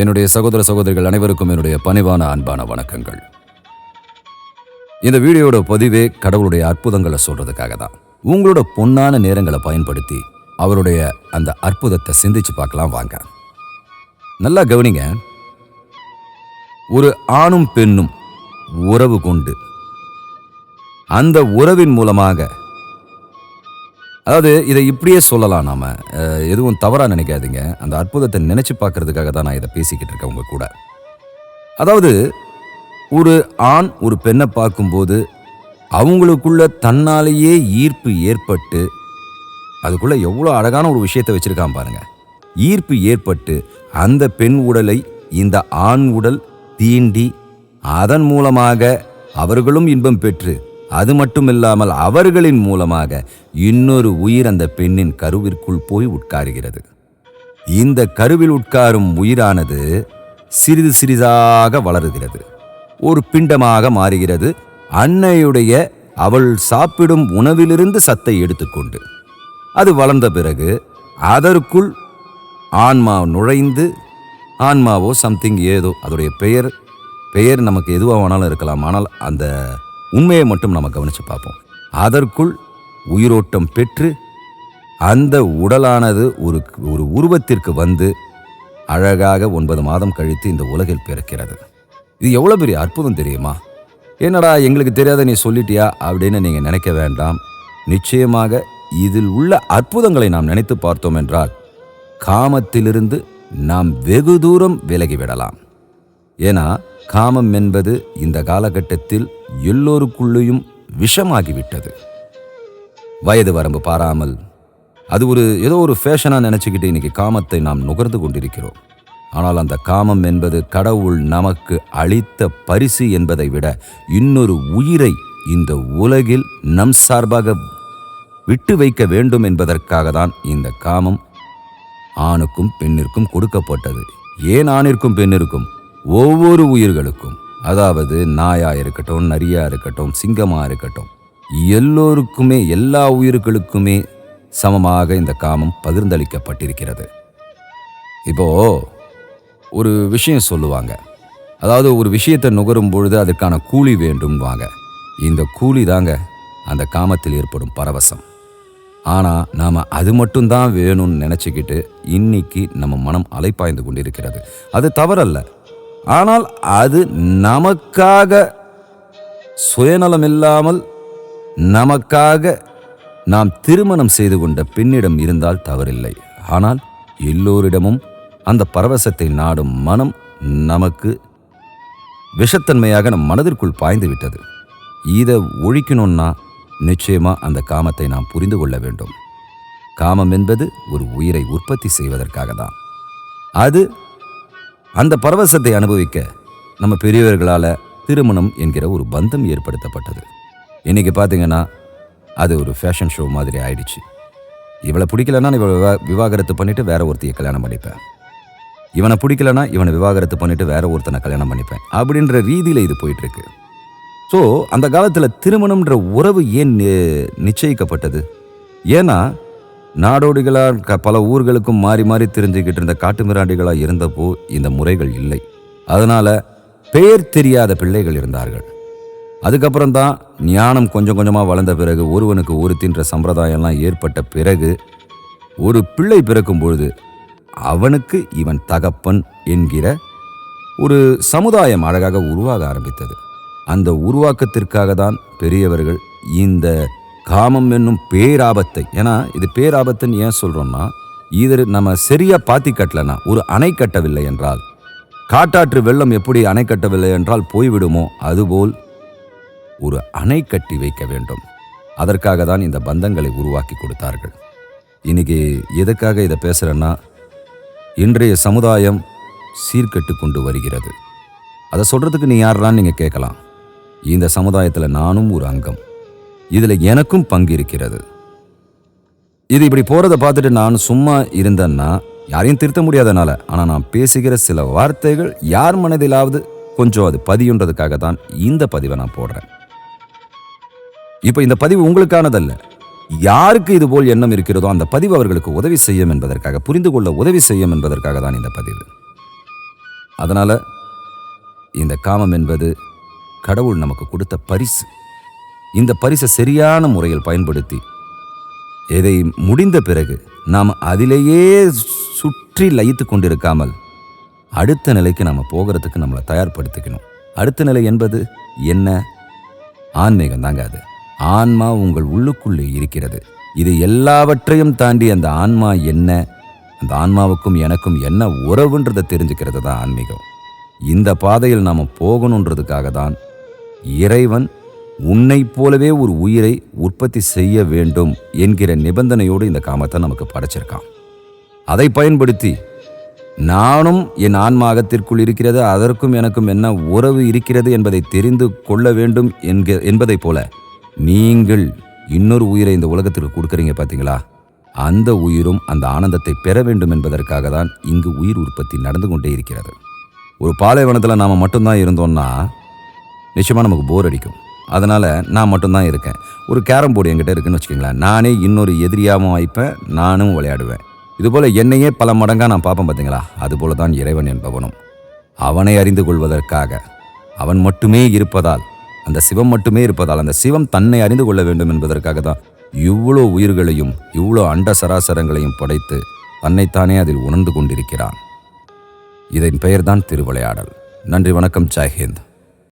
என்னுடைய சகோதர சகோதரிகள் அனைவருக்கும் என்னுடைய பணிவான அன்பான வணக்கங்கள். இந்த வீடியோட பதிவே கடவுளுடைய அற்புதங்களை சொல்றதுக்காக தான். உங்களோட பொன்னான நேரங்களை பயன்படுத்தி அவருடைய அந்த அற்புதத்தை சிந்திச்சு பார்க்கலாம் வாங்க. நல்லா கவனிங்க. ஒரு ஆணும் பெண்ணும் உறவு கொண்டு அந்த உறவின் மூலமாக அதாவது இதை இப்படியே சொல்லலாம் நாம். எதுவும் தவறாக நினைக்காதீங்க. அந்த அற்புதத்தை நினச்சி பார்க்கறதுக்காக தான் நான் இதை பேசிக்கிட்டு இருக்கேன் உங்கள் கூட. அதாவது ஒரு ஆண் ஒரு பெண்ணை பார்க்கும்போது அவங்களுக்குள்ள தன்னாலேயே ஈர்ப்பு ஏற்பட்டு அதுக்குள்ளே எவ்வளோ அழகான ஒரு விஷயத்தை வச்சுருக்கான் பாருங்கள் ஈர்ப்பு ஏற்பட்டு அந்த பெண் உடலை இந்த ஆண் உடல் தீண்டி அதன் மூலமாக அவர்களும் இன்பம் பெற்று அது மட்டுமில்லாமல் அவர்களின் மூலமாக இன்னொரு உயிர் அந்த பெண்ணின் கருவிற்குள் போய் உட்காருகிறது. இந்த கருவில் உட்காரும் உயிரானது சிறிது சிறிதாக வளருகிறது. ஒரு பிண்டமாக மாறுகிறது. அன்னையுடைய அவள் சாப்பிடும் உணவிலிருந்து சத்தை எடுத்துக்கொண்டு. அது வளர்ந்த பிறகு அதற்குள் ஆன்மா நுழைந்து ஆன்மாவோ சம்திங் ஏதோ அதோடைய பெயர் பெயர் நமக்கு எதுவாக வேணாலும் இருக்கலாம். ஆனால் அந்த உண்மையை மட்டும் நம்ம கவனித்து பார்ப்போம். அதற்குள் உயிரோட்டம் பெற்று அந்த உடலானது ஒரு ஒரு உருவத்திற்கு வந்து அழகாக ஒன்பது மாதம் கழித்து இந்த உலகில் பிறக்கிறது. இது எவ்வளோ பெரிய அற்புதம் தெரியுமா? என்னடா எங்களுக்கு தெரியாத நீ சொல்லிட்டியா அப்படின்னு நீங்கள் நினைக்க வேண்டாம். நிச்சயமாக இதில் உள்ள அற்புதங்களை நாம் நினைத்து பார்த்தோம் என்றால் காமத்திலிருந்து நாம் வெகு தூரம் விலகிவிடலாம் ஏன்னா காமம் என்பது இந்த காலகட்டத்தில் எல்லோருக்குள்ளேயும் விஷமாகிவிட்டது. வயது வரம்பு பாராமல் அது ஒரு ஏதோ ஒரு ஃபேஷனாக நினச்சிக்கிட்டு இன்னைக்கு காமத்தை நாம் நுகர்ந்து கொண்டிருக்கிறோம். ஆனால் அந்த காமம் என்பது கடவுள் நமக்கு அளித்த பரிசு என்பதை விட இன்னொரு உயிரை இந்த உலகில் நம் சார்பாக விட்டு வைக்க வேண்டும் என்பதற்காக தான் இந்த காமம் ஆணுக்கும் பெண்ணிற்கும் கொடுக்கப்பட்டது. ஏன் ஆணிற்கும் பெண்ணிற்கும்? ஒவ்வொரு உயிர்களுக்கும் அதாவது நாயா இருக்கட்டும் நரியா இருக்கட்டும் சிங்கமாக இருக்கட்டும் எல்லோருக்குமே எல்லா உயிர்களுக்குமே சமமாக இந்த காமம் பகிர்ந்தளிக்கப்பட்டிருக்கிறது. இப்போ ஒரு விஷயம் சொல்லுவாங்க. அதாவது ஒரு விஷயத்தை நுகரும் பொழுது அதற்கான கூலி வேண்டும்வாங்க. இந்த கூலி தாங்க அந்த காமத்தில் ஏற்படும் பரவசம். ஆனால் நாம் அது மட்டும்தான் வேணும்னு நினச்சிக்கிட்டு இன்னைக்கு நம்ம மனம் அலைப்பாய்ந்து கொண்டிருக்கிறது. அது தவறல்ல. ஆனால் அது நமக்காக சுயநலம் இல்லாமல் நமக்காக நாம் திருமணம் செய்து கொண்ட பெண்ணிடம் இருந்தால் தவறில்லை. ஆனால் எல்லோரிடமும் அந்த பரவசத்தை நாடும் மனம் நமக்கு விஷத்தன்மையாக நம் மனதிற்குள் பாய்ந்து விட்டது. இதை ஒழிக்கணும்னா நிச்சயமாக அந்த காமத்தை நாம் புரிந்து கொள்ள வேண்டும். காமம் என்பது ஒரு உயிரை உற்பத்தி செய்வதற்காக தான் அது அந்த பரவசத்தை அனுபவிக்க நம்ம பெரியவர்களால் திருமணம் என்கிற ஒரு பந்தம் ஏற்படுத்தப்பட்டது. இன்றைக்கி பார்த்தீங்கன்னா அது ஒரு ஃபேஷன் ஷோ மாதிரி ஆயிடுச்சு. இவளை பிடிக்கலன்னா இவளை விவா விவாகரத்து பண்ணிவிட்டு வேற ஒருத்தையை கல்யாணம் பண்ணிப்பேன். இவனை பிடிக்கலனா இவனை விவாகரத்து பண்ணிட்டு வேற ஒருத்தனை கல்யாணம் பண்ணிப்பேன். அப்படின்ற ரீதியில் இது போயிட்டுருக்கு. ஸோ அந்த காலத்தில் திருமணம்ன்ற உறவு ஏன் நி- நிச்சயிக்கப்பட்டது? ஏன்னா நாடோடிகளாக க பல ஊர்களுக்கும் மாறி மாறி தெரிஞ்சுக்கிட்டு இருந்த காட்டு மிராண்டிகளாக இருந்தப்போ இந்த முறைகள் இல்லை. அதனால் பெயர் தெரியாத பிள்ளைகள் இருந்தார்கள். அதுக்கப்புறம் தான் ஞானம் கொஞ்சம் கொஞ்சமாக வளர்ந்த பிறகு ஒருவனுக்கு ஒருத்தின்ற சம்பிரதாயம்லாம் ஏற்பட்ட பிறகு ஒரு பிள்ளை பிறக்கும் பொழுது அவனுக்கு இவன் தகப்பன் என்கிற ஒரு சமுதாயம் அழகாக உருவாக ஆரம்பித்தது. அந்த உருவாக்கத்திற்காக தான் பெரியவர்கள் இந்த காமம் என்னும் பேராபத்தை ஏன்னா இது பேராபத்துன்னு ஏன் சொல்கிறோம்னா இது நம்ம சரியா பாத்தி கட்டலனா ஒரு அணை கட்டவில்லை என்றால் காட்டாற்று வெள்ளம் எப்படி அணை கட்டவில்லை என்றால் போய்விடுமோ அதுபோல் ஒரு அணை கட்டி வைக்க வேண்டும். அதற்காக தான் இந்த பந்தங்களை உருவாக்கி கொடுத்தார்கள். இன்னைக்கு எதுக்காக இதை பேசுகிறேன்னா இன்றைய சமுதாயம் சீர்கட்டு கொண்டு வருகிறது. அதை சொல்கிறதுக்கு நீ யாரான்னு நீங்கள் கேட்கலாம். இந்த சமுதாயத்தில் நானும் ஒரு அங்கம். இதில் எனக்கும் பங்கு இருக்கிறது இது இப்படி போகிறத பார்த்துட்டு நான் சும்மா இருந்தேன்னா யாரையும் திருத்த முடியாதனால. ஆனால் நான் பேசுகிற சில வார்த்தைகள் யார் மனதிலாவது கொஞ்சம் அது பதியுன்றதுக்காக தான் இந்த பதிவை நான் போடுறேன். இப்போ இந்த பதிவு உங்களுக்கானதல்ல. யாருக்கு இது போல் எண்ணம் இருக்கிறதோ அந்த பதிவு அவர்களுக்கு உதவி செய்யும் என்பதற்காக புரிந்து கொள்ள உதவி செய்யும் என்பதற்காக தான் இந்த பதிவு. அதனால் இந்த காமம் என்பது கடவுள் நமக்கு கொடுத்த பரிசு. இந்த பரிசை சரியான முறையில் பயன்படுத்தி இதை முடிந்த பிறகு நாம் அதிலேயே சுற்றி லயித்து கொண்டிருக்காமல் அடுத்த நிலைக்கு நாம் போகிறதுக்கு நம்மளை தயார்படுத்திக்கணும். அடுத்த நிலை என்பது என்ன? ஆன்மீகம் தாங்க அது. ஆன்மா உங்கள் உள்ளுக்குள்ளே இருக்கிறது. இது எல்லாவற்றையும் தாண்டி அந்த ஆன்மா என்ன? அந்த ஆன்மாவுக்கும் எனக்கும் என்ன உறவுன்றதை தெரிஞ்சுக்கிறது தான் ஆன்மீகம். இந்த பாதையில் நாம் போகணுன்றதுக்காக தான் இறைவன் உன்னைப் போலவே ஒரு உயிரை உற்பத்தி செய்ய வேண்டும் என்கிற நிபந்தனையோடு இந்த காமத்தை நமக்கு படைச்சிருக்கான். அதை பயன்படுத்தி நானும் என் ஆன்மாகத்திற்குள் இருக்கிறது அதற்கும் எனக்கும் என்ன உறவு இருக்கிறது என்பதை தெரிந்து கொள்ள வேண்டும் என்க என்பதைப் போல நீங்கள் இன்னொரு உயிரை இந்த உலகத்திற்கு கொடுக்குறீங்க பார்த்தீங்களா அந்த உயிரும் அந்த ஆனந்தத்தை பெற வேண்டும் என்பதற்காக தான் இங்கு உயிர் உற்பத்தி நடந்து கொண்டே இருக்கிறது. ஒரு பாலைவனத்தில் நாம் மட்டும்தான் இருந்தோம்னா நிச்சயமாக நமக்கு போர் அடிக்கும். அதனால் நான் மட்டும்தான் இருக்கேன். ஒரு கேரம் போர்டு என்கிட்ட இருக்குன்னு வச்சுக்கோங்களேன். நானே இன்னொரு எதிரியாகவும் வாய்ப்பேன் நானும் விளையாடுவேன். இதுபோல் என்னையே பல மடங்காக நான் பார்ப்பேன் பார்த்தீங்களா அதுபோல தான் இறைவன் என்பவனும். அவனை அறிந்து கொள்வதற்காக. அவன் மட்டுமே இருப்பதால் அந்த சிவம் மட்டுமே இருப்பதால் அந்த சிவம் தன்னை அறிந்து கொள்ள வேண்டும் என்பதற்காக தான் இவ்வளோ உயிர்களையும் இவ்வளோ அண்ட சராசரங்களையும் படைத்து தன்னைத்தானே அதில் உணர்ந்து கொண்டிருக்கிறான். இதன் பெயர்தான் திருவிளையாடல். நன்றி வணக்கம் ஜெய்ஹிந்த்.